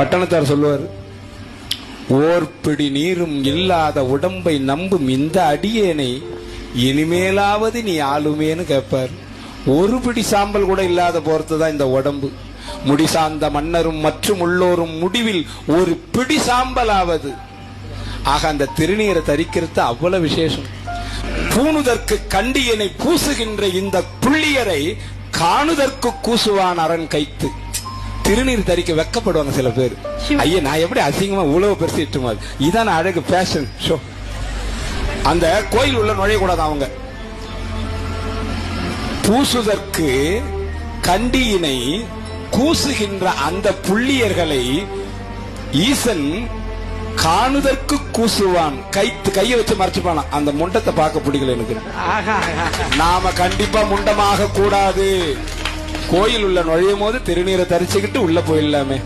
பட்டணத்தார் சொல்லுவார் ஓர் பிடி நீரும் இல்லாத உடம்பை நம்பும் இந்த அடியேனை இனிமேலாவது நீ ஆளுமேன்னு கேட்பார். ஒரு பிடி சாம்பல் கூட இல்லாத போறது தான் இந்த உடம்பு. முடி சார்ந்த மன்னரும் மற்றும் உள்ளோரும் முடிவில் ஒரு பிடி சாம்பலாவது. ஆக அந்த திருநீரை தரிக்கிறது அவ்வளவு விசேஷம். பூணுதற்கு கண்டியனை பூசுகின்ற இந்த புள்ளியரை காணுதற்கு கூசுவான் அரண் கைத்து. திருநீர் தரிக்க வெக்கப்படுவாங்க சில பேர். ஐயா நான் எப்படி அசிங்கமா உழவு பெருசு இட்டுமா இதான் அழகு ஃபேஷன் ஷோ அந்த கோயில் உள்ள நுழையக்கூடாது அவங்க. பூசுதற்கு கண்டியினை கூசுகின்ற அந்த புள்ளியர்களை ஈசன் காணுதற்கு கூசுவான். கைத்து கையை வச்சு மறைச்சுப்பானா. அந்த முண்டத்தை பார்க்க பிடிக்கல எனக்கு. நாம கண்டிப்பா முண்டமாக கூடாது. கோயில் உள்ள நுழையும் போது திருநீரை தரிச்சுக்கிட்டு உள்ள போயிடலாமே.